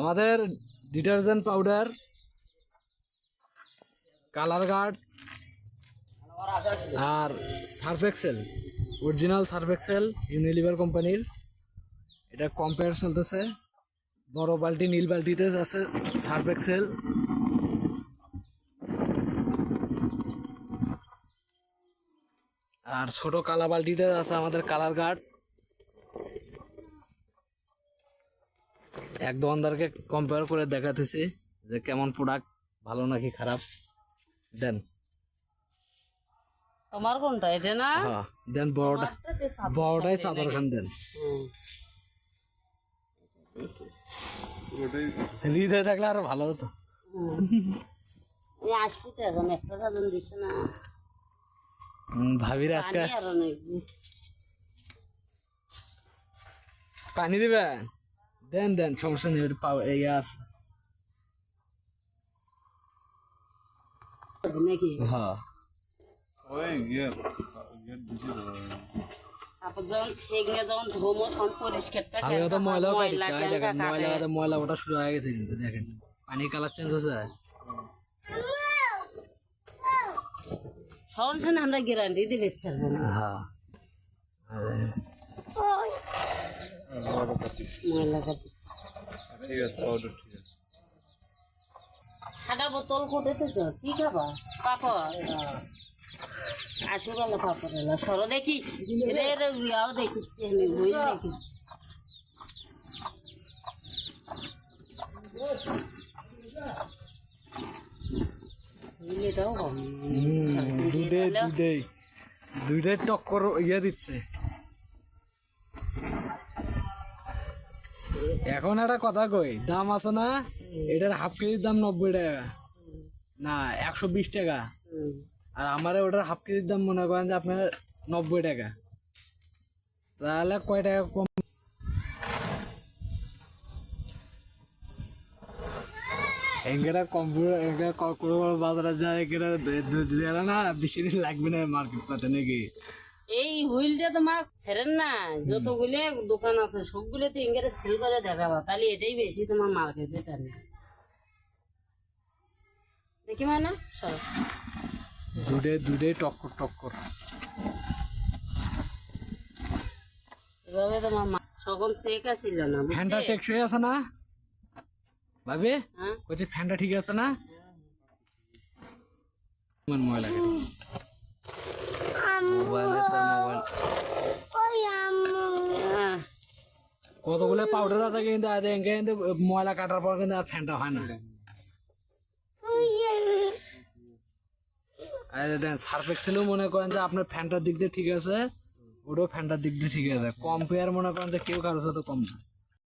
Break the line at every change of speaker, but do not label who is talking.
আমাদের detergent powder, colour guard আর Surf Excel original Surf Excel Unilever কোম্পানির। এটা compare চলতেছে। বড় বালতি, নীল বালতিতে আছে সার্ফ এক্সেল আর ছোট কালা বালতিতে আছে আমাদের কালার গার্ড। এক দোকানদারকে কম্পেয়ার করে দেখাতেছি যে কেমন প্রোডাক্ট ভালো নাকি খারাপ। দেন।
তোমার কোনটা? এটা না?
হ্যাঁ দেন বড়টা। বড়টাই চাদর খান দেন। হৃদয় থাকলে আরও ভালো হতো।
এই আসবি তো এখন একটা সাজন দিচ্ছে না।
ভাবির আজকে
পানি
দিবেন দেন দেন সমস্যা নেই ওটা পাও আছে।
নাকি?
হ্যাঁ। হালকা তো। ময়লাও কাটি
ময়লা
ওটা শুরু হয়ে গেছে কিন্তু দেখেন। পানি কালার চেঞ্জ হচ্ছে
সহন শোন আমরা গ্যারান্টি দিতে
হ্যাঁ। দুধে দুধে দুধে টক্কর ইয়ে দিচ্ছে। এখন একটা কথা কই, দাম আছে না? এটার হাফ কেজির দাম নব্বই টাকা। না, একশো বিশ টাকা। আর আমার ওটার হাফ কেজির দাম মনে করেন যে আপনার নব্বই টাকা। তাহলে কয় টাকা কম? এঙ্গেরা কম্পিউটার এঙ্গেরা কোনো বাজারে যায় এঙ্গেরা দিলে না, বেশি দিন লাগবে না মার্কেট পাতে নাকি?
এই হুইলটা তোমার ছেড়েন না যতগুলো দোকান আছে সবগুলো তো ইংরে সেল করে দেখাবা। তাহলে এটাই বেশি তোমার মার্কেটে টানে দেখি মানে সব
দুধে দুধে টক্কর টক্কর।
এভাবে তোমার মা- সকল চেক আছিল না
ফ্যানটা টেকসই আছে না? ভাবি?
হ্যাঁ?
বলছি ফ্যানটা ঠিক আছে না? আমার ময়লা কেটে। কতগুলো পাউডার আছে কিন্তু আজ এঙ্গে কিন্তু ময়লা কাটার পর কিন্তু আর ফ্যানটা হয় না। দেন সার্ফ এক্সেলও মনে করেন যে আপনার ফ্যানটার দিক দিয়ে ঠিক আছে ওটাও ফ্যানটার দিক দিয়ে ঠিক আছে। কম্পেয়ার মনে করেন যে কেউ কারোর সাথে কম না।